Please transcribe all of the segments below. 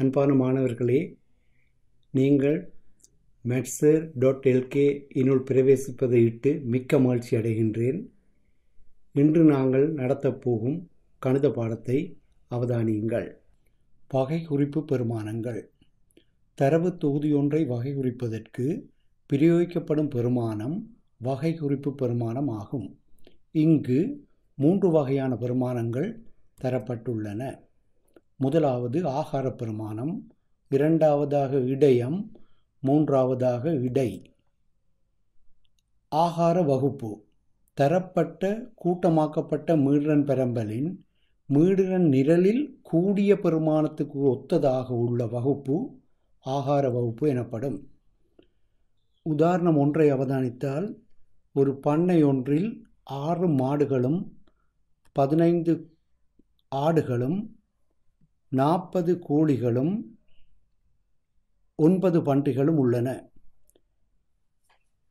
அன்பான மாணவர்களே நீங்கள் மெட்ஸர் டாட் எல்கே இனுள் பிரவேசிப்பதை இட்டு மிக்க மகிழ்ச்சி அடைகின்றேன். இன்று நாங்கள் நடத்தப் போகும் கணித பாடத்தை அவதானியுங்கள். வகை குறிப்பு பெருமானங்கள் தரவு தொகுதியொன்றை வகை குறிப்பதற்கு பிரயோகிக்கப்படும் பெருமானம் வகை குறிப்பு பெருமானம் ஆகும். இங்கு மூன்று வகையான பெருமானங்கள் தரப்பட்டுள்ளன. முதலாவது ஆகார பெருமானம் இரண்டாவதாக இடையம் மூன்றாவதாக இடை ஆகார வகுப்பு. தரப்பட்ட கூட்டமாக்கப்பட்ட மீடுரன் பெரம்பலின் மீடுரன் நிரலில் கூடிய பெருமானத்துக்கு ஒத்ததாக உள்ள வகுப்பு ஆகார வகுப்பு எனப்படும். உதாரணம் ஒன்றை அவதானித்தால் ஒரு பண்ணை ஒன்றில் ஆறு மாடுகளும் பதினைந்து ஆடுகளும் நாற்பது கோழிகளும் ஒன்பது பன்றிகளும் உள்ளன.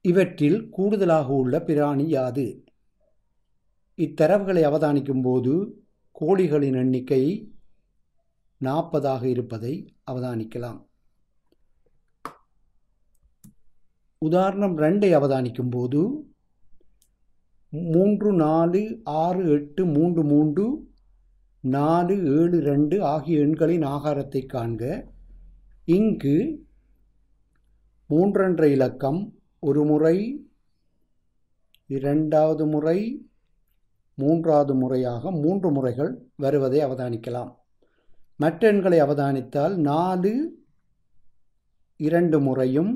இவற்றில் கூடுதலாக உள்ள பிராணி யாது? இத்தரவுகளை அவதானிக்கும் போது கோழிகளின் எண்ணிக்கை நாற்பதாக இருப்பதை அவதானிக்கலாம். உதாரணம் ரெண்டை அவதானிக்கும் போது மூன்று நாலு ஆறு எட்டு மூன்று மூன்று நாலு ஏழு ரெண்டு ஆகிய எண்களின் ஆகாரத்தை காண்க. இங்கு மூன்றென்ற இலக்கம் ஒரு முறை இரண்டாவது முறை மூன்றாவது முறையாக மூன்று முறைகள் வருவதை அவதானிக்கலாம். மற்ற எண்களை அவதானித்தால் நாலு இரண்டு முறையும்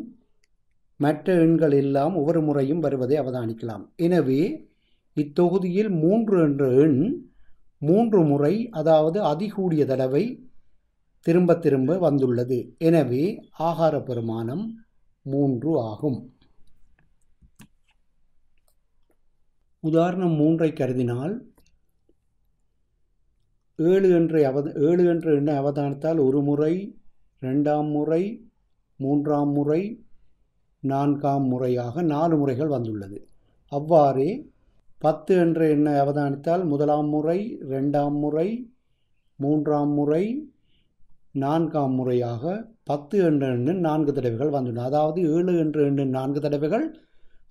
மற்ற எண்கள் எல்லாம் ஒவ்வொரு முறையும் வருவதை அவதானிக்கலாம். எனவே இத்தொகுதியில் மூன்று என்ற எண் மூன்று முறை அதாவது அதிகூடிய தடவை திரும்ப திரும்ப வந்துள்ளது. எனவே ஆகார பெருமானம் மூன்று ஆகும். உதாரணம் மூன்றை கருதினால் ஏழு என்ற அவத ஏழு என்ற எண்ணை அவதானித்தால் ஒரு முறை ரெண்டாம் முறை மூன்றாம் முறை நான்காம் முறையாக நாலு முறைகள் வந்துள்ளது. அவ்வாறே பத்து என்ற எண்ணை அவதானித்தால் முதலாம் முறை ரெண்டாம் முறை மூன்றாம் முறை நான்காம் முறையாக பத்து என்ற எண்ணின் நான்கு தடவைகள் வந்துள்ளன. அதாவது ஏழு என்ற எண்ணின் நான்கு தடவைகள்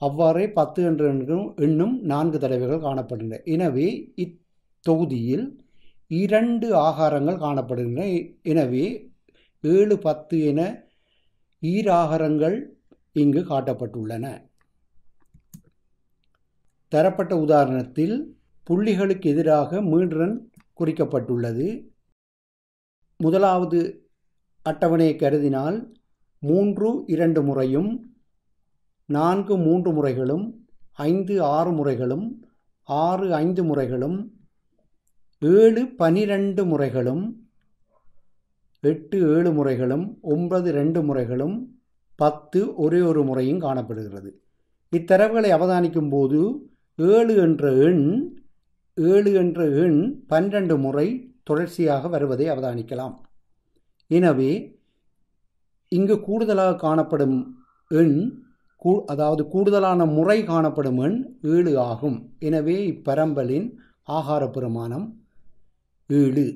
அவ்வாறே பத்து என்ற எண்ணும் எண்ணும் நான்கு தடவைகள் காணப்படுகின்றன. எனவே இத்தொகுதியில் இரண்டு ஆகாரங்கள் காணப்படுகின்றன. எனவே ஏழு பத்து என ஈராகாரங்கள் இங்கு காட்டப்பட்டுள்ளன. தரப்பட்ட உதாரணத்தில் புள்ளிகளுக்கு எதிராக மீன்றன் குறிக்கப்பட்டுள்ளது. முதலாவது அட்டவணையை கருதினால் மூன்று இரண்டு முறையும் நான்கு மூன்று முறைகளும் ஐந்து ஆறு முறைகளும் ஆறு ஐந்து முறைகளும் ஏழு பனிரெண்டு முறைகளும் எட்டு ஏழு முறைகளும் ஒன்பது ரெண்டு முறைகளும் பத்து ஒரே ஒரு முறையும் காணப்படுகிறது. இத்தரவுகளை அவதானிக்கும் போது ஏழு என்ற எண் ஏழு என்ற எண் பன்னிரண்டு முறை தொடர்ச்சியாக வருவதை அவதானிக்கலாம். எனவே இங்கு கூடுதலாக காணப்படும் எண் கூ அதாவது கூடுதலான முறை காணப்படும் எண் ஏழு ஆகும். எனவே இப்பரம்பலின் ஆகார பெருமானம் ஏழு.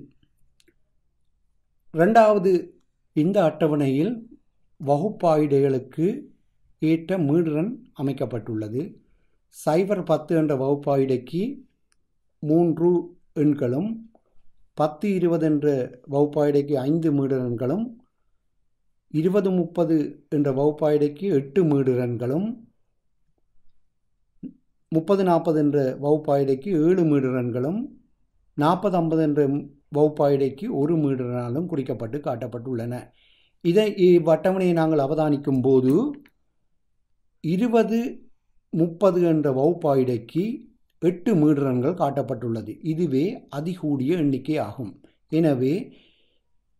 ரெண்டாவது இந்த அட்டவணையில் வகுப்பாயுடைகளுக்கு ஏற்ற மீடுரன் அமைக்கப்பட்டுள்ளது. சைபர் பத்து என்ற வகுப்பாயுடைக்கு மூன்று எண்களும் பத்து இருபது என்ற வகுப்பாயுடைக்கு ஐந்து மீடுரன்களும் இருபது முப்பது என்ற வகுப்பாயுடைக்கு எட்டு மீடுரன்களும் முப்பது நாற்பது என்ற வகுப்பாயுடைக்கு ஏழு மீடுரன்களும் நாற்பது ஐம்பது என்ற வகுப்பாயுடைக்கு ஒரு மீடுரனாலும் குறிக்கப்பட்டு காட்டப்பட்டுள்ளன. இதை இவ்வட்டவணையை நாங்கள் அவதானிக்கும் போது இருபது முப்பது என்ற வகுப்பாயுடைக்கு எட்டு மீடுரன்கள் காட்டப்பட்டுள்ளது. இதுவே அதிகூடிய எண்ணிக்கை ஆகும் எனவே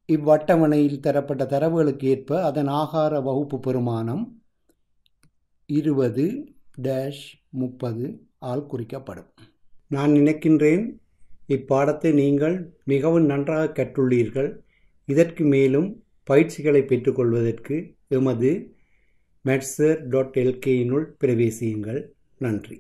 இவ்வட்டவணையில் தரப்பட்ட தரவுகளுக்கு ஏற்ப அதன் ஆகார வகுப்பு பெருமானம் இருபது டேஷ் முப்பது ஆல் குறிக்கப்படும். நான் நினைக்கின்றேன் இப்பாடத்தை நீங்கள் மிகவும் நன்றாக கற்றுள்ளீர்கள். இதற்கு மேலும் பயிற்சிகளை பெற்றுக்கொள்வதற்கு எமது மெட்சர் டாட் எல்கேயினுள் பிரவேசியுங்கள். நன்றி.